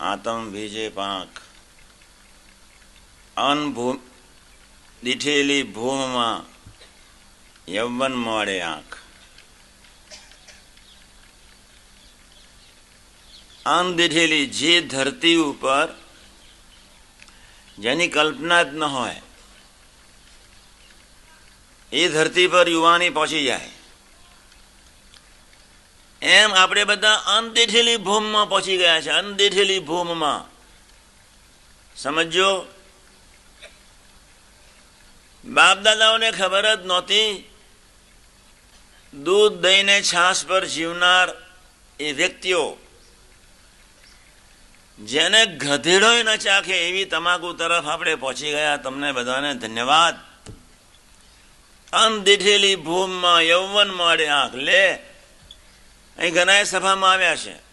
આતમ ભીજે પાંખ અન ભૂ દીઠેલી ભૂમમાં યવન મળે આંખ. અન દીઠેલી જે ધરતી ઉપર જેની કલ્પના જ ન હોય, એ ધરતી પર યુવાની પહોંચી જાય. એમ આપણે બધા અનદેઠેલી ભૂમમાં પહોંચી ગયા છે અનદેઠેલી ભૂમમાં. સમજો બાપ દાદાઓને ખબર જ નહોતી, દૂધ દહીંને છાશ પર જીવનાર એ વ્યક્તિઓ, જેને ગધેડોય ન ચાખે એવી તમાકુ તરફ આપણે પહોંચી ગયા. તમને બધાને ધન્યવાદ. અનદેઠેલી ભૂમમાં યૌવન મળે આંખ લે. અહીં ઘણા સભામાં આવ્યા છે.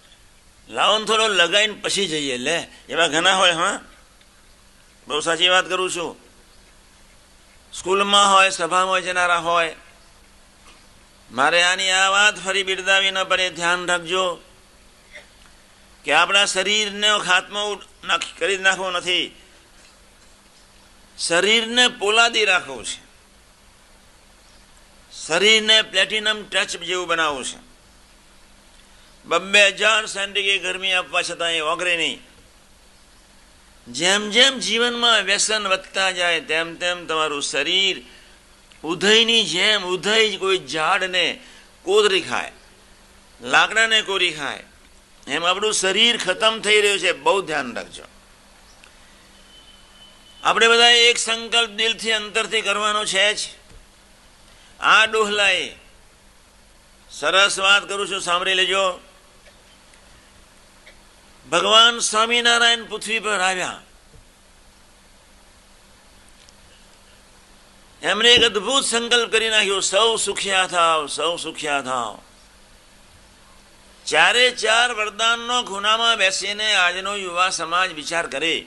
લાવો ને થોડો લગાવીને પછી જઈએ. લે, એવા ઘણા હોય, હા? બહુ સાચી વાત કરું છું. સ્કૂલમાં હોય, સભામાં જનારા હોય, મારે આની આ વાત ફરી બિરદાવી ન પડે. ધ્યાન રાખજો કે આપણા શરીરને ખાત્મો કરી નાખવો નથી. શરીરને પોલાદી રાખવું છે. શરીરને પ્લેટિનમ ટચ જેવું બનાવવું છે. બબ્બે હજાર સેન્ટિગ્રેડ ગરમી આપવા છતાં એ ઓગરે નહીં. જેમ જેમ જીવનમાં વ્યસન વધતા જાય, તેમ તેમ તમારું શરીર ઉધયની જેમ ઉધય કોઈ ઝાડને કોદરી ખાય, લાકડાને કોરી ખાય. એમ આપણું શરીર ખતમ થઈ રહ્યું છે, બહુ ધ્યાન રાખજો. આપણે બધા એક સંકલ્પ દિલથી અંતરથી કરવાનો છે જ. આ ડોહલાએ સરસ વાત કરું છું, સાંભળી લેજો. ભગવાન સ્વામિનારાયણ પૃથ્વી પર આવ્યા. એમણે એક અદભુત સંકલ્પ કરી નાખ્યો, સૌ સુખ્યા થાવ, સૌ સુખ્યા થાવ. ચારે ચાર વરદાનનો ખૂણામાં બેસીને આજનો યુવા સમાજ વિચાર કરે.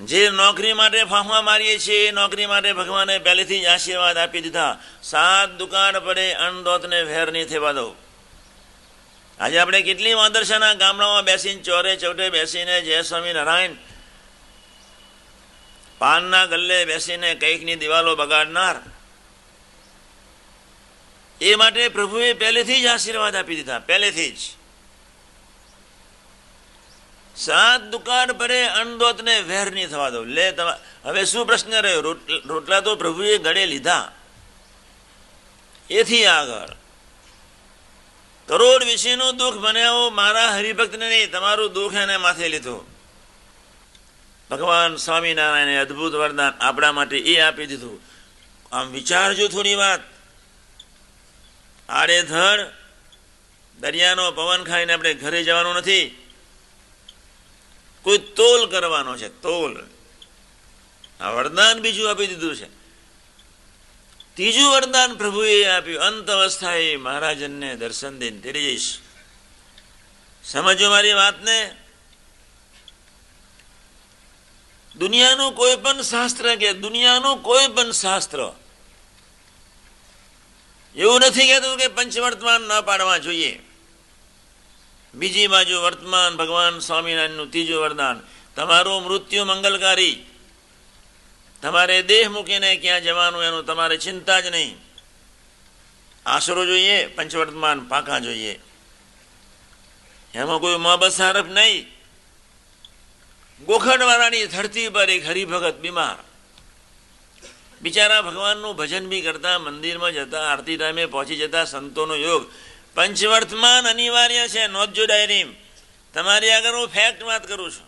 જે નોકરી માટે ફાંફા મારીએ છીએ, એ નોકરી માટે ભગવાને પહેલેથી જ આશીર્વાદ આપી દીધા. સાત દુકાન પડે, અણદોતને વેર નહીં થવા દો આજે આપણે કેટલી વાંદરશાના ગામડામાં બેસીને ચોરે ચૌટે બેસીને જય સ્વામિનારાયણ. પાનના ગલ્લે બેસીને કંઈકની દિવાલો બગાડનાર. એ માટે પ્રભુએ પહેલેથી જ આશીર્વાદ આપી દીધા, પહેલેથી જ. સાત દુકાન પડે, અણદોતને વેર નહીં થવા દો લે હવે શું પ્રશ્ન રહ્યો? રોટલા તો પ્રભુએ ગળે લીધા. એથી આગળ. કરોડ વિશેનું દુઃખ બનાવો મારા હરિભક્તને નહીં, તમારું દુઃખ એને માથે લીધું. ભગવાન સ્વામિનારાયણે અદ્ભુત વરદાન આપણા માટે એ આપી દીધું. આમ વિચારજો થોડી વાત. આડેધડ દરિયાનો પવન ખાઈને આપણે ઘરે જવાનું નથી. કોઈ તોલ કરવાનો છે, તોલ. આ વરદાન બીજું આપી દીધું છે. ત્રીજું વરદાન પ્રભુએ આપ્યું. અંત અવસ્થાએ મહારાજનને દર્શન દઈને તેરી જઈશ. સમજો મારી વાતને. દુનિયાનું કોઈ પણ શાસ્ત્ર કે દુનિયાનું કોઈ પણ શાસ્ત્ર એવું નથી કહેતું કે પંચવર્તમાન ન પાડવા જોઈએ. બીજી બાજુ વર્તમાન ભગવાન સ્વામિનારાયણનું ત્રીજું વરદાન. તમારું મૃત્યુ મંગલકારી. તમારે દેહ મૂકીને ક્યાં જવાનું એનું તમારે ચિંતા જ નહીં. આશરો જોઈએ, પંચવર્તમાન પાકા જોઈએ. એમાં કોઈ મબસારફ નહીં. ગોખણવાળાની ધરતી પર એક હરિભગત બીમાર. બિચારા ભગવાનનું ભજન બી કરતા મંદિરમાં જતા, આરતી ટાઈમે પહોંચી જતા સંતોનો યોગ. પંચવર્તમાન અનિવાર્ય છે નોંધજો ડાયરી તમારી આગળ હું ફેક્ટ વાત કરું છું.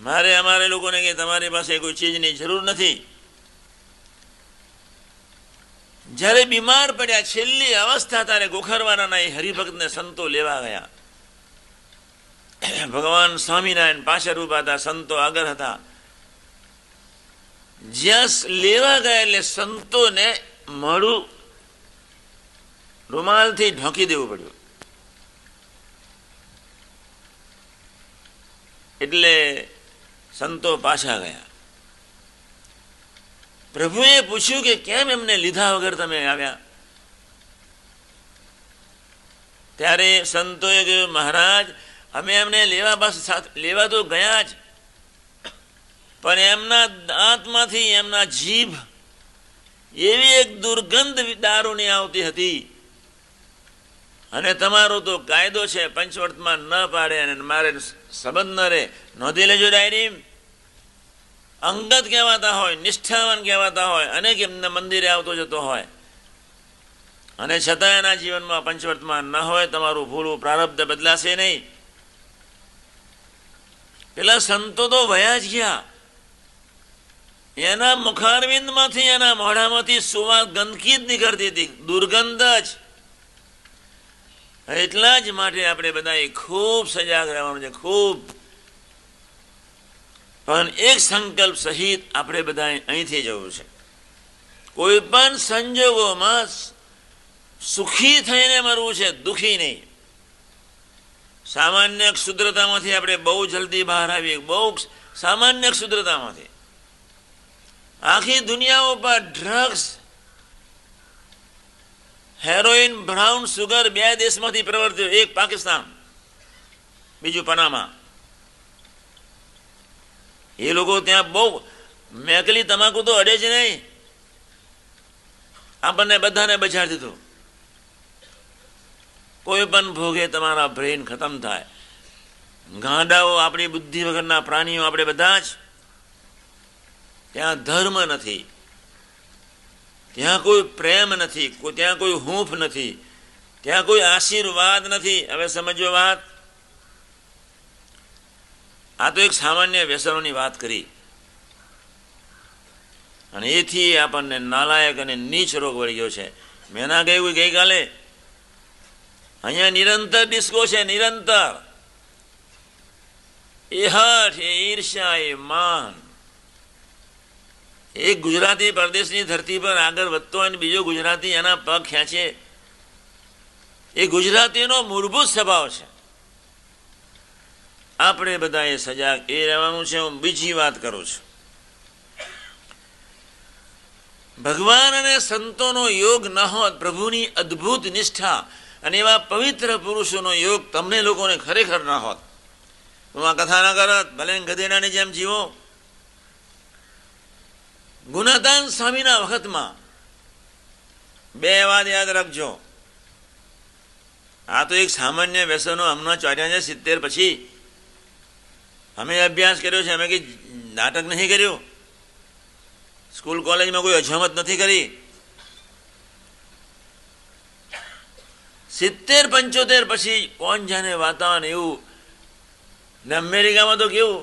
મારે અમારે લોકોને કે તમારી પાસે કોઈ ચીજની જરૂર નથી. જ્યારે બીમાર પડ્યા, છેલ્લી અવસ્થા તારે ગોખરવાના એ હરિભક્તને સંતો લેવા ગયા. ભગવાન સ્વામિનારાયણ પાછળ ઊભા હતા, સંતો આગળ હતા. જ્યાં લેવા ગયા એટલે સંતોને મળું, રૂમાલથી ઢોકી દેવું પડ્યું. એટલે સંતો પાછા ગયા. પ્રભુએ પૂછ્યું કે કેમ એમને લીધા વગર તમે આવ્યા? ત્યારે સંતોએ કહ્યું, મહારાજ, અમે એમને લેવા પાસે લેવા તો ગયા જ, પણ એમના દાંતમાંથી એમના જીભ એવી એક દુર્ગંધ દારૂની આવતી હતી અને તમારો તો કાયદો છે પંચવર્તમાં ન પાડે અને મારે સંબંધ ન રહે. નોંધી લેજો ડાયરી. અંગત કહેવાતા હોય, નિષ્ઠાવાન કહેવાતા હોય, અને એમને મંદિરે આવતો જતો હોય. અને છતાં એના જીવનમાં પંચવર્તમાં ન હોય, તમારું ભૂલું પ્રારબ્ધ બદલાશે નહીં. પેલા સંતો તો વયા જ ગયા. એના મુખારવિંદમાંથી, એના મોઢામાંથી સુવાસ ગંદકી જ નીકળતી હતી. દુર્ગંધ જ. એટલા જ માટે આપણે બધાએ ખૂબ સજાગ રહેવાનું છે, ખૂબ. પણ એક સંકલ્પ સહિત આપણે બધાએ અહીંથી જવું છે. કોઈ પણ સંજોગોમાં સુખી થઈને મરવું છે, દુખી નહીં. સામાન્ય ક્ષુદ્રતામાંથી આપણે બહુ જલ્દી બહાર આવીએ, બહુ સામાન્ય ક્ષુદ્રતામાંથી. આખી દુનિયા ઉપર ડ્રગ્સ હેરોઇન બ્રાઉન સુગર બે દેશમાંથી પ્રવર્ત્યો એક પાકિસ્તાન, બીજું પનામા. એ લોકો ત્યાં બહુ મેકલી તમાકુ તો અડે જ નહીં. આપણને બધાને બચાડી દીધું. કોઈ પણ ભોગે તમારા બ્રેઇન ખતમ થાય. ગાંડાઓ આપણી બુદ્ધિ વગરના પ્રાણીઓ, આપણે બધા જ. ત્યાં ધર્મ નથી. ત્યાં કોઈ પ્રેમ નથી ત્યાં કોઈ હૂંફ નથી, ત્યાં કોઈ આશીર્વાદ નથી. હવે સમજો વાત. આ તો એક સામાન્ય વ્યસનોની વાત કરી. અને એથી આપણને નાલાયક અને નીચ રોગ વળી ગયો છે. મેં ના કહ્યું ગઈકાલે? અહીંયા નિરંતર ડિસ્કો છે, નિરંતર. એ હઠ એ ઈર્ષા એ માન. એક ગુજરાતી પરદેશની ધરતી પર આગળ વધતો હોય બીજો ગુજરાતી એના પગ ખેંચે. એ ગુજરાતીનો મૂળભૂત સ્વભાવ છે. આપણે બધાએ સજાગ એ રહેવાનું છે, હું બીજી વાત કરું છું. ભગવાન અને સંતોનો યોગ ન હોત, પ્રભુની અદ્ભુત નિષ્ઠા અને એવા પવિત્ર પુરુષોનો યોગ તમને લોકોને ખરેખર ન હોત. હું આ કથા ન કરત, ભલે ગધેડાની જેમ જીવો. ગુનાદાન સ્વામીના વખતમાં બે વાત યાદ રાખજો. આ તો એક સામાન્ય વ્યસનો હમણાં ચોર્યા છે સિત્તેર પછી અમે અભ્યાસ કર્યો છે, અમે કંઈ નાટક નહીં કર્યું. સ્કૂલ કોલેજમાં કોઈ અજામત નથી કરી. સિત્તેર પંચોતેર પછી કોણ જાણે વાતાવરણ એવું ને અમેરિકામાં તો કેવું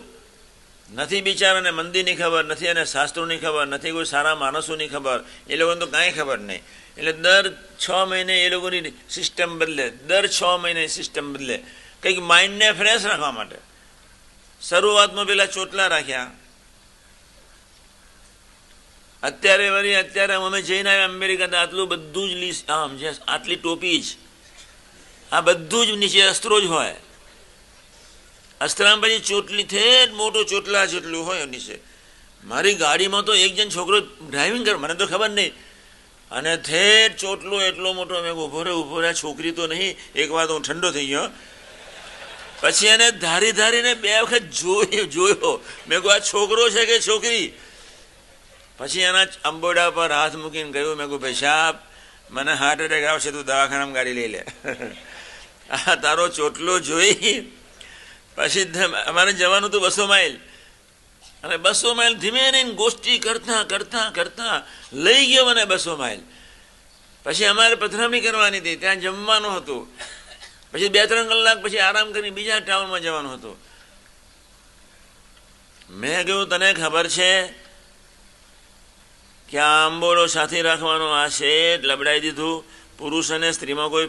નથી બિચારાને મંદિરની ખબર, નથી અને શાસ્ત્રોની ખબર, નથી કોઈ સારા માણસોની ખબર. એ લોકોને તો કાંઈ ખબર નહીં. એટલે દર છ મહિને એ લોકોની સિસ્ટમ બદલે, દર છ મહિને સિસ્ટમ બદલે. કંઈક માઇન્ડને ફ્રેશ રાખવા માટે. શરૂઆતમાં પેલા ચોટલા રાખ્યા. અત્યારે વળી અત્યારે અમે જઈને આવ્યા અમેરિકા આટલું બધું જ લીસ આમ જે આટલી ટોપી જ. આ બધું જ નીચે અસ્ત્રો જ હોય. અસ્ત્રામ પછી ચોટલી થેટ મોટો ચોટલા જેટલું હોય નીચે મારી ગાડીમાં તો એક જણ છોકરો ડ્રાઇવિંગ કર, મને તો ખબર નહીં. અને થેટ ચોટલો એટલો મોટો, મેં ઊભો રહે, ઊભો રહ્યા છોકરી તો નહીં, એક વાર હું ઠંડો થઈ ગયો. પછી એને ધારી ધારીને બે વખત જોયો જોયો. મેં કહું આ છોકરો છે કે છોકરી? પછી એના અંબોડા પર હાથ મૂકીને કહ્યું, મેં કહું ભાઈ સાહેબ, મને હાર્ટ એટેક આવશે, તું દવાખાનામાં ગાડી લઈ લે. આ તારો ચોટલો જોઈ પછી અમારે જવાનું હતું બસો માઇલ. અને બસો માઇલ ધીમે રહીને ગોષ્ઠી કરતા કરતા કરતા લઈ ગયો મને બસો માઇલ. પછી અમારે પથરામી કરવાની હતી, ત્યાં જમવાનું હતું. પછી બે ત્રણ કલાક પછી આરામ કરીને બીજા ટાઉનમાં જવાનું હતું. મેં કહ્યું તને ખબર છે કે આ આંબોળો સાથે રાખવાનો આ શેઠ લબડાઈ દીધું? પુરુષ અને સ્ત્રીમાં કોઈ